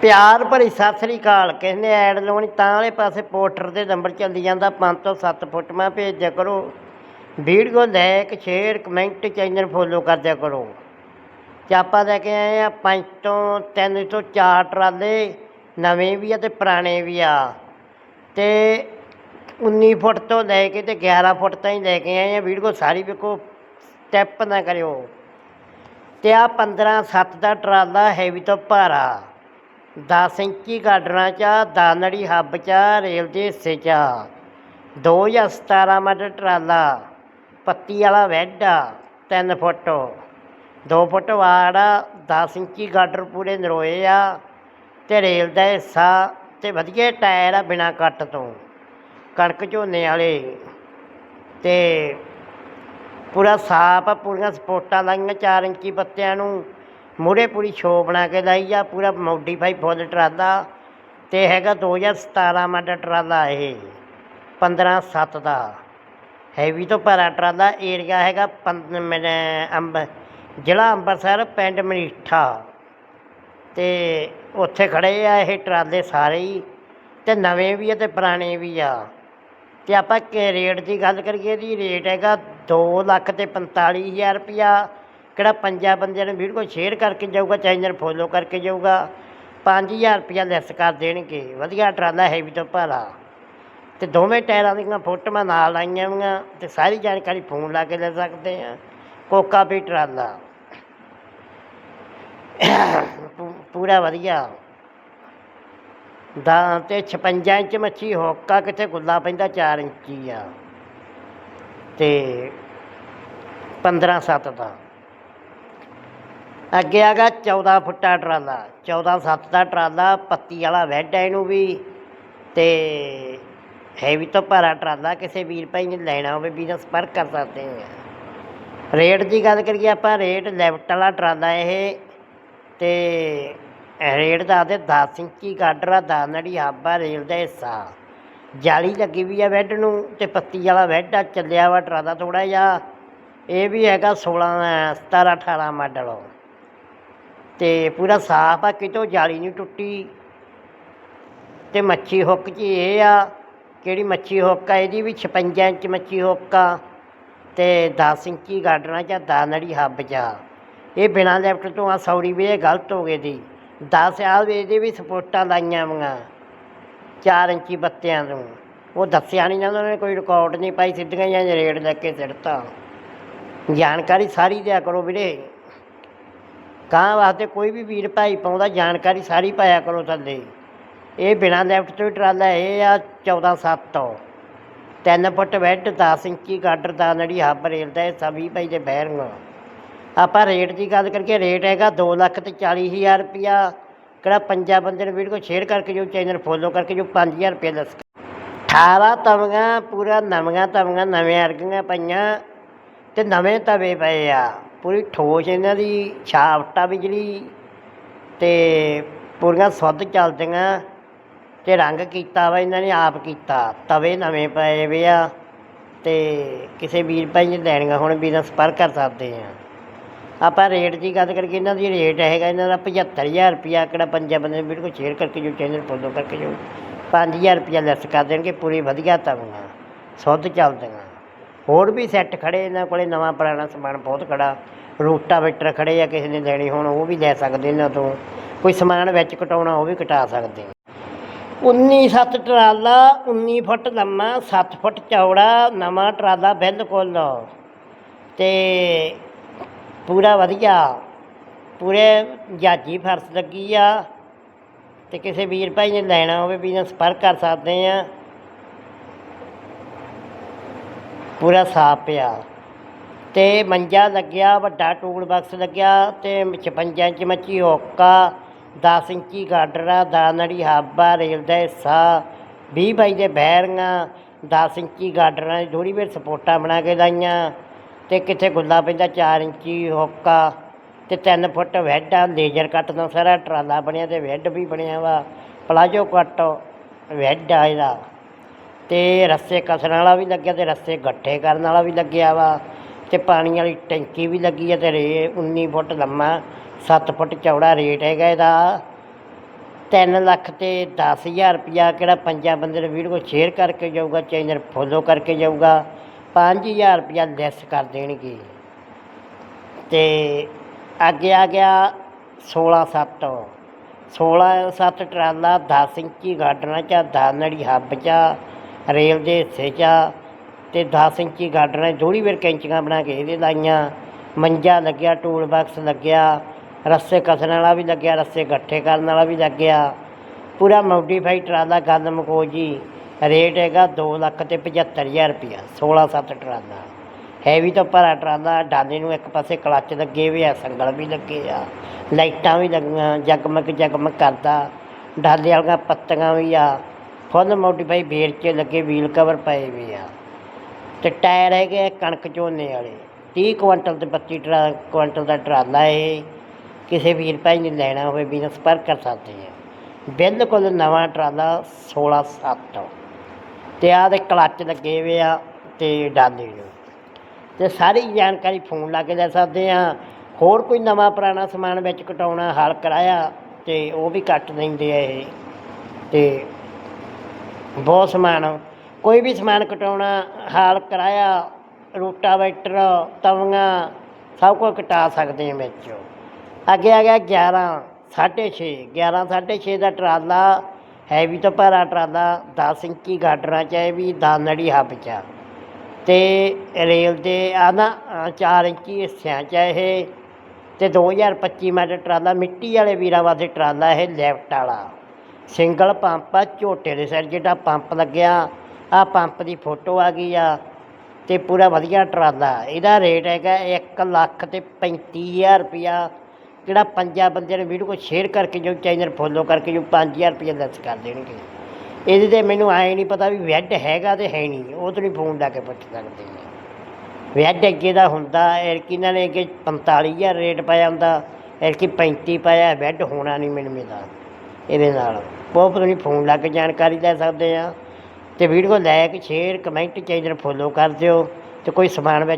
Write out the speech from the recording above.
ਪਿਆਰ ਭਰੀ ਸਤਿ ਸ੍ਰੀ ਅਕਾਲ। ਕਿਸੇ ਨੇ ਐਡ ਲਾਉਣੀ ਤਾਂ ਵਾਲੇ ਪਾਸੇ ਪੋਸਟਰ ਦੇ ਨੰਬਰ ਚੱਲੀ ਜਾਂਦਾ 5 ਤੋਂ 7 ਫੁੱਟ। ਮੈਂ ਭੇਜਿਆ ਕਰੋ। Video like, share, comment, channel follow ਕਰਦਿਆ ਕਰੋ। ਤੇ ਆਪਾਂ ਲੈ ਕੇ ਆਏ ਆ ਪੰਜ ਤੋਂ ਤਿੰਨ ਤੋਂ ਚਾਰ ਟਰਾਲੇ, ਨਵੇਂ ਵੀ ਆ ਤੇ ਪੁਰਾਣੇ ਵੀ ਆ। ਤੇ 19 ਫੁੱਟ ਤੋਂ ਲੈ ਕੇ ਤੇ 11 ਫੁੱਟ ਤਾਈਂ ਲੈ ਕੇ ਆਏ ਆ। ਵੀਡੀਓ ਸਾਰੀ ਵੇਖੋ, ਸਟੈਪ ਨਾ ਕਰਿਓ। ਤੇ ਆ 15 7 ਦਾ ਟਰਾਲਾ ਹੈਵੀ ਤੋਂ ਭਾਰਾ। 10 ਇੰਚੀ ਗਾਡਰਾਂ ਚ ਆ, ਦਾਨੜੀ ਹੱਬ ਚ ਆ, ਰੇਲ ਦੇ ਹਿੱਸੇ ਚ। ਆ। 2017 ਮਾਡਲ ਟਰਾਲਾ ਪੱਤੀ ਵਾਲਾ ਵੈੱਡ ਆ 3 ਫੁੱਟ। 2 ਫੁੱਟ ਵਾੜ ਆ 10 ਇੰਚੀ ਗਾਡਰ ਪੂਰੇ ਨਰੋਏ ਆ ਤੇ ਰੇਲ ਦਾ ਹਿੱਸਾ ਤੇ ਵਧੀਆ ਟਾਇਰ ਆ ਬਿਨਾ ਕੱਟ ਤੋਂ। ਕਣਕ ਝੋਨੇ ਵਾਲੇ ਤੇ ਪੂਰਾ ਸਾਫ਼ ਆ ਪੂਰੀਆਂ ਸਪੋਰਟਾਂ ਲਾਈਆਂ 4 ਇੰਚੀ ਪੱਤਿਆਂ ਨੂੰ। ਮੂਹਰੇ ਪੂਰੀ ਸ਼ੋ ਬਣਾ ਕੇ ਲਾਈ ਆ, ਪੂਰਾ ਮੋਡੀਫਾਈ ਫੁੱਲ ਟਰਾਲਾ ਤੇ ਹੈਗਾ 2017 ਮਾਡਲ ਟਰਾਲਾ ਇਹ 15 7 ਦਾ। ਹੈਵੀ ਤੋਂ ਭਰਾ ਟਰਾਲਾ ਏਰੀਆ ਹੈਗਾ ਪੰਦ ਮੈਨੇ ਅੰਬ, ਜ਼ਿਲ੍ਹਾ ਅੰਮ੍ਰਿਤਸਰ ਪਿੰਡ ਮਨੀਠਾ। ਤੇ ਉੱਥੇ ਖੜੇ ਆ ਇਹ ਟਰਾਲੇ ਸਾਰੇ ਹੀ, ਤੇ ਨਵੇਂ ਵੀ ਆ ਤੇ ਪੁਰਾਣੇ ਵੀ ਆ। ਤੇ ਆਪਾਂ ਕਿ ਰੇਟ ਦੀ ਗੱਲ ਕਰੀਏ ਦੀ ਰੇਟ ਹੈਗਾ 2 ਲੱਖ ਤੇ 45000 ਰੁਪਿਆ ਕਿਹੜਾ ਪੰਜਾਂ ਬੰਦਿਆਂ ਨੂੰ ਵੀਡੀਓ ਸ਼ੇਅਰ ਕਰਕੇ ਜਾਊਗਾ ਚੈਨਲ ਫੋਲੋ ਕਰਕੇ ਜਾਊਗਾ। 5000 ਰੁਪਇਆ ਲੈਸ ਕਰ ਦੇਣਗੇ। ਵਧੀਆ ਟਰਾਲਾ ਹੈਵੀ ਤੋਂ ਭਾਰਾ ਤੇ ਦੋਵੇਂ ਟਾਇਰਾਂ ਦੀਆਂ ਫੋਟੋਆਂ ਨਾਲ ਆਈਆਂ ਹੋਈਆਂ ਤੇ ਸਾਰੀ ਜਾਣਕਾਰੀ ਫੋਨ ਲਾ ਕੇ ਲੈ ਸਕਦੇ ਆ ਕੋਕਾ ਵੀ ਟਰਾਲਾ ਪੂ- ਪੂਰਾ ਵਧੀਆ। ਦਾ ਤੇ 56 ਇੰਚ ਮੱਛੀ ਹੋਕਾ ਕਿਤੇ ਗੁੱਲਾ ਪੈਂਦਾ 4 ਇੰਚੀ ਆ। ਤੇ 15 7 ਦਾ। ਅੱਗੇ ਆਗਾ 14 ਫੁੱਟਾ ਟਰਾਲਾ 14 7 ਦਾ ਟਰਾਲਾ, ਪੱਤੀ ਵਾਲਾ ਵੈੱਡ ਹੈ ਇਹਨੂੰ ਵੀ। ਤੇ ਹੈਵੀ ਤੋਂ ਭਾਰਾ ਟਰਾਲਾ ਕਿਸੇ ਵੀਰ ਭਾਈ ਨੇ ਲੈਣਾ ਹੋਵੇ ਵੀ ਸੰਪਰਕ ਕਰ ਸਕਦੇ ਆ ਰੇਟ ਦੀ ਗੱਲ ਕਰੀਏ ਆਪਾਂ ਰੇਟ ਲੈਫਟ ਵਾਲਾ ਟਰਾਲਾ ਇਹ। ਤੇ ਰੇਟ ਦਾ ਤੇ 10 ਇੰਚੀ ਗਾਡਰ ਆ ਦਾਨੜੀ ਹਾਬਾ ਰੇਲ ਦਾ ਹਿੱਸਾ। ਜਾਲੀ ਲੱਗੀ ਵੀ ਆ ਬੈੱਡ ਨੂੰ, ਤੇ ਪੱਤੀ ਵਾਲਾ ਬੈੱਡ ਆ, ਚੱਲਿਆ ਵਾ ਟਰਾਲਾ ਥੋੜਾ ਜਿਹਾ। ਇਹ ਵੀ ਹੈਗਾ 16 17 18 ਮਾਡਲ ਤੇ ਪੂਰਾ ਸਾਫ਼ ਆ ਕਿਤੋਂ ਜਾਲੀ ਨਹੀਂ ਟੁੱਟੀ। ਤੇ ਮੱਛੀ ਹੁੱਕ 'ਚ ਇਹ ਆ ਕਿਹੜੀ ਮੱਛੀ ਹੁੱਕ ਆ? ਇਹਦੀ ਵੀ 56 ਇੰਚ ਮੱਛੀ ਹੁੱਕ ਆ ਤੇ 10 ਇੰਚੀ ਗਾਡਰਾਂ 'ਚ ਆ, ਦਾਨੜੀ ਹੱਬ 'ਚ ਆ। ਇਹ ਬਿਨਾਂ ਲੈਫਟ ਤੋਂ ਆ ਸੌਰੀ ਵੀ ਇਹ ਗਲਤ ਹੋ ਗਈ ਦੀ। 10 ਆ ਇਹਦੇ ਵੀ ਸਪੋਰਟਾਂ ਲਾਈਆਂ ਵੀਆਂ 4 ਇੰਚੀ ਬੱਤਿਆਂ ਤੋਂ। ਉਹ ਦੱਸਿਆ ਨਹੀਂ ਜਾਂਦਾ ਉਹਨਾਂ ਨੇ ਕੋਈ ਰਿਕਾਰਡ ਨਹੀਂ ਪਾਈ ਸਿੱਧੀਆਂ ਜਾਂ ਰੇਡ ਲੈ ਕੇ ਸਿੱਟਤਾ। ਜਾਣਕਾਰੀ ਸਾਰੀ ਦਿਆ ਕਰੋ ਵੀਰੇ। ਕਾਂ ਵਾਸਤੇ ਕੋਈ ਵੀ ਵੀਰ ਭਾਈ ਪਾਉਂਦਾ, ਜਾਣਕਾਰੀ ਸਾਰੀ ਪਾਇਆ ਕਰੋ ਥੱਲੇ। ਇਹ ਬਿਨਾਂ ਲੈਫਟ ਤੋਂ ਹੀ ਟਰਾਲਾ, ਇਹ ਆ 14 7 ਤੋਂ। 3 ਫੁੱਟ ਬੈੱਡ 10 ਇੰਚੀ ਗਾਡਰ ਦਾ, ਨੜੀ ਹੱਬ ਰੇਲ ਦਾ ਹਿੱਸਾ 20 ਬਾਈ ਦੇ ਬੈਰਿੰਗ ਆਪਾਂ ਰੇਟ ਦੀ ਗੱਲ ਕਰਕੇ, ਰੇਟ ਹੈਗਾ 2 ਲੱਖ ਤੇ 40000 ਰੁਪਿਆ ਕਿਹੜਾ ਪੰਜਾਂ ਬੰਦੇ ਨੂੰ ਵੀਡੀਓ ਸ਼ੇਅਰ ਕਰਕੇ ਜੋ ਚੈਨਲ ਫੋਲੋ ਕਰਕੇ ਜੋ 5000 ਰੁਪਏ ਦੱਸ 18 ਤਵੀਆਂ, ਪੂਰਾ ਨਵੀਆਂ ਤਵੀਆਂ, ਨਵੇਂ ਅਰਗੀਆਂ ਪਈਆਂ। ਤੇ ਨਵੇਂ ਤਵੇ ਪਏ ਆ। ਪੂਰੀ ਠੋਸ ਇਹਨਾਂ ਦੀ ਛਾਪਟਾ ਬਿਜਲੀ ਤੇ ਪੂਰੀਆਂ ਸੁੱਧ ਚੱਲਦੀਆਂ ਤੇ ਰੰਗ ਕੀਤਾ ਵਾ, ਇਹਨਾਂ ਨੇ ਆਪ ਕੀਤਾ। ਤਵੇ ਨਵੇਂ ਪਏ ਵੇ ਆ ਤੇ ਕਿਸੇ ਵੀਰ ਭਾਈ ਨੇ ਲੈਣੀਆਂ ਹੁਣ ਵੀਰਾਂ ਨਾਲ ਸੰਪਰਕ ਕਰ ਸਕਦੇ ਆ। ਆਪਾਂ ਰੇਟ ਦੀ ਗੱਲ ਕਰਕੇ ਇਹਨਾਂ ਦੀ ਰੇਟ ਹੈਗਾ, ਇਹਨਾਂ ਦਾ 75000 ਰੁਪਿਆ ਕਿਹੜਾ ਪੰਜਾਂ ਬੰਦੇ ਵੀਡੀਓ ਸ਼ੇਅਰ ਕਰਕੇ ਜੋ ਚੈਨਲ ਫੋਲੋ ਕਰਕੇ ਜੋ 5000 ਰੁਪਿਆ ਲੈਸ ਕਰ ਦੇਣਗੇ, ਪੂਰੀ ਵਧੀਆ ਤਵੀਆਂ, ਸੁੱਧ ਚੱਲਦੀਆਂ। ਹੋਰ ਵੀ ਸੈੱਟ ਖੜੇ, ਇਹਨਾਂ ਕੋਲੇ ਨਵਾਂ ਪੁਰਾਣਾ ਸਮਾਨ ਬਹੁਤ ਖੜਾ। ਰੂਟਾਵੇਟਰ ਖੜੇ ਆ, ਕਿਸੇ ਨੇ ਲੈਣੀ ਹੋਣ, ਉਹ ਵੀ ਲੈ ਸਕਦੇ ਇਹਨਾਂ ਤੋਂ। ਕੋਈ ਸਮਾਨ ਵਿੱਚ ਕਟਾਉਣਾ, ਉਹ ਵੀ ਕਟਾ ਸਕਦੇ। 19 7 ਟਰਾਲਾ 19 ਫੁੱਟ ਲੰਮਾ 7 ਫੁੱਟ ਚੌੜਾ, ਨਵਾਂ ਟਰਾਲਾ ਬਿਲਕੁਲ। ਤੇ ਪੂਰਾ ਵਧੀਆ। ਪੂਰੇ ਜਾਜੀ ਫਰਸ਼ ਲੱਗੀ ਆ। ਤੇ ਕਿਸੇ ਵੀਰ ਭਾਈ ਨੇ ਲੈਣਾ ਹੋਵੇ, ਵੀ ਨਾਲ ਸੰਪਰਕ ਕਰ ਸਕਦੇ ਆ। ਪੂਰਾ ਸਾਫ਼ ਪਿਆ। ਤੇ ਮੰਜਾ ਲੱਗਿਆ, ਵੱਡਾ ਟੂਲ ਬਾਕਸ ਲੱਗਿਆ ਤੇ 56 ਇੰਚ ਮੱਚੀ ਹੋਕਾ 10 ਇੰਚੀ ਗਾਡਰ ਆ ਦਾਨੜੀ ਹਾਬਾ, ਰੇਲ ਦਾ ਹਿੱਸਾ 20 ਬਾਈ ਦੇ ਬੈਰੀਆਂ 10 ਇੰਚੀ ਗਾਡਰਾਂ ਦੀ ਥੋੜੀ ਵੇਰ ਸਪੋਰਟਾਂ ਬਣਾ ਕੇ ਲਾਈਆਂ ਤੇ ਕਿੱਥੇ ਗੁੱਲਾ ਪੈਂਦਾ 4 ਇੰਚੀ ਹੋਕਾ ਤੇ 3 ਫੁੱਟ ਵੈਡ ਆ ਲੇਜ਼ਰ ਕੱਟ ਦਾ ਸਾਰਾ, ਟਰਾਲਾ ਬਣਿਆ ਤੇ ਵੈਡ ਵੀ ਬਣਿਆ ਵਾ, ਪਲਾਜੋ ਕੱਟ ਵੈਡ ਆ ਇਹਦਾ। ਤੇ ਰੱਸੇ ਕਸਣ ਵਾਲਾ ਵੀ ਲੱਗਿਆ ਤੇ ਰੱਸੇ ਗੱਠੇ ਕਰਨ ਵਾਲਾ ਵੀ ਲੱਗਿਆ ਵਾ ਤੇ ਪਾਣੀ ਵਾਲੀ ਟੈਂਕੀ ਵੀ ਲੱਗੀ ਹੈ ਤੇ ਰੇ 19 ਫੁੱਟ ਲੰਮਾ 7 ਫੁੱਟ ਚੌੜਾ ਰੇਟ ਹੈਗਾ ਇਹਦਾ। 3 ਲੱਖ ਤੇ 10000 ਰੁਪਇਆ ਕਿਹੜਾ ਪੰਜਾਂ ਬੰਦੇ ਨੂੰ ਵੀਡੀਓ ਸ਼ੇਅਰ ਕਰਕੇ ਜਾਊਗਾ, ਚੈਨਲ ਫੋਲੋ ਕਰਕੇ ਜਾਊਗਾ 5000 ਰੁਪਇਆ ਲੈਸ ਕਰ ਦੇਣਗੇ। ਤੇ ਅੱਗੇ ਆ ਗਿਆ 16 7 16 7 ਟਰਾਲਾ 10 ਇੰਚੀ ਗਾਡਰਾਂ ਚ 10 ਨੜੀ ਹੱਬ ਚ ਰੇਲ ਦੇ ਹਿੱਸੇ ਚ ਆ ਤੇ 10 ਇੰਚੀ ਗਾਡਰਾਂ ਥੋੜੀ ਵੇਰ ਕੈਂਚੀਆਂ ਬਣਾ ਕੇ ਇਹਦੇ ਲਾਈਆਂ। ਮੰਜਾ ਲੱਗਿਆ ਟੂਲ ਬਾਕਸ ਲੱਗਿਆ, ਰੱਸੇ ਕਸਣ ਵਾਲਾ ਵੀ ਲੱਗਿਆ, ਰੱਸੇ ਇਕੱਠੇ ਕਰਨ ਵਾਲਾ ਵੀ ਲੱਗਿਆ। ਪੂਰਾ ਮੋਡੀਫਾਈ ਟਰਾਲਾ ਗੱਲ ਮਕੋ ਜੀ। ਰੇਟ ਹੈਗਾ 2 ਲੱਖ ਤੇ 75000 ਰੁਪਇਆ 16 7 ਟਰਾਲਾ। ਹੈਵੀ ਤਾਂ ਭਰਾ ਟਰਾਲਾ ਡਾਲੇ ਨੂੰ ਇੱਕ ਪਾਸੇ ਕਲੱਚ ਲੱਗੇ ਵੀ ਆ, ਸੰਗਲ ਵੀ ਲੱਗੇ ਆ, ਲਾਈਟਾਂ ਵੀ ਲੱਗੀਆਂ ਜਗਮਗ ਜਗਮਗ ਕਰਦਾ। ਡਾਲੇ ਵਾਲੀਆਂ ਪੱਤੀਆਂ ਵੀ ਆ ਫੁੱਲ ਮੋਡੀਫਾਈ ਬੇਰ 'ਚ ਲੱਗੇ ਵੀਲ ਕਵਰ ਪਏ ਵੀ ਆ। ਤੇ ਟਾਇਰ ਹੈਗੇ ਆ ਕਣਕ ਝੋਨੇ ਵਾਲੇ। 30 ਕੁਇੰਟਲ ਤੇ 32 ਟਰਾ, ਕੁਇੰਟਲ ਦਾ ਟਰਾਲਾ ਇਹ ਕਿਸੇ ਵੀਰ ਭਾਈ ਨੇ ਲੈਣਾ ਹੋਵੇ ਵੀ ਸੰਪਰਕ ਕਰ ਸਕਦੇ ਆ। ਬਿਲਕੁਲ ਨਵਾਂ ਟਰਾਲਾ 16 7 ਤੇ ਆਹ ਦੇ ਕਲੱਚ ਲੱਗੇ ਹੋਏ ਆ ਤੇ ਡਾਲੇ ਨੂੰ। ਤੇ ਸਾਰੀ ਜਾਣਕਾਰੀ ਫੋਨ ਲਾ ਕੇ ਲੈ ਸਕਦੇ ਆ। ਹੋਰ ਕੋਈ ਨਵਾਂ ਪੁਰਾਣਾ ਸਮਾਨ ਵਿੱਚ ਕਟਾਉਣਾ, ਹੱਲ ਕਰਾਇਆ, ਤੇ ਉਹ ਵੀ ਕੱਟ ਦਿੰਦੇ ਆ ਇਹ। ਤੇ ਬਹੁਤ ਸਮਾਨ। ਕੋਈ ਵੀ ਸਮਾਨ ਕਟਾਉਣਾ, ਹਾਲ ਕਰਾਇਆ ਰੋਟਾਵੇਟਰ ਤਵੀਆਂ, ਸਭ ਕੁਝ ਕਟਾ ਸਕਦੇ ਹਾਂ ਵਿੱਚ। ਅੱਗੇ ਆ ਗਿਆ 11 6.5 11 6.5 ਦਾ ਟਰਾਲਾ, ਹੈਵੀ ਤੋਂ ਭਾਰਾ ਟਰਾਲਾ 10 ਇੰਚੀ ਗਾਡਰਾਂ ਚ ਹੈ ਵੀ ਦਾਨੜੀ ਹੱਬ ਚ। ਆ। ਤੇ ਰੇਲ ਦੇ ਆ ਨਾ 4 ਇੰਚੀ ਹਿੱਸਿਆਂ ਚ ਆ ਇਹ। ਤੇ 2025 ਮਾਡਲ ਟਰਾਲਾ, ਮਿੱਟੀ ਵਾਲੇ ਵੀਰਾਂ ਵਾਸਤੇ ਟਰਾਲਾ ਇਹ, ਲੈਫਟ ਵਾਲਾ। ਸਿੰਗਲ ਪੰਪ ਆ, ਝੋਟੇ ਦੇ ਸਿਰ ਜਿਹੜਾ ਪੰਪ ਲੱਗਿਆ ਆ ਪੰਪ ਦੀ ਫੋਟੋ ਆ ਗਈ ਆ ਤੇ ਪੂਰਾ ਵਧੀਆ ਟਰਾਲਾ। ਇਹਦਾ ਰੇਟ ਹੈਗਾ 1 ਲੱਖ ਤੇ 35000 ਰੁਪਇਆ। ਜਿਹੜਾ ਪੰਜਾਂ ਬੰਦਿਆਂ ਨੇ ਵੀਡੀਓ ਕੋ ਸ਼ੇਅਰ ਕਰਕੇ ਜੋ ਚੈਨਲ ਫੋਲੋ ਕਰਕੇ ਜੋ 5000 ਰੁਪਇਆ ਲੈਸ ਕਰ ਦੇਣਗੇ। ਇਹਦੇ ਤੇ ਮੈਨੂੰ ਆਏ ਨਹੀਂ ਪਤਾ ਵੀ ਵੈੱਡ ਹੈਗਾ ਤੇ ਹੈ ਨਹੀਂ। ਉਹ ਤੋਂ ਨਹੀਂ ਫੋਨ ਲਾ ਕੇ ਪੁੱਛ ਸਕਦੇ। ਵੈੱਡ ਅੱਗੇ ਦਾ ਹੁੰਦਾ ਐਰਕੀ ਇਹਨਾਂ ਨੇ ਅੱਗੇ 45000 ਰੇਟ ਪਾਇਆ ਹੁੰਦਾ ਐਰਕੀ 35 ਪਾਇਆ, ਵੈੱਡ ਹੋਣਾ ਨਹੀਂ ਮੈਨੂੰ ਮਿਲਦਾ ਇਹਦੇ ਨਾਲ। ਬਹੁਤ ਪਤਾ ਨਹੀਂ ਫੋਨ ਲਾ ਕੇ ਜਾਣਕਾਰੀ ਲੈ ਸਕਦੇ ਹਾਂ ਅਤੇ video like share comment channel follow ਕਰ ਦਿਓ ਅਤੇ ਕੋਈ ਸਮਾਨ ਵਿੱਚ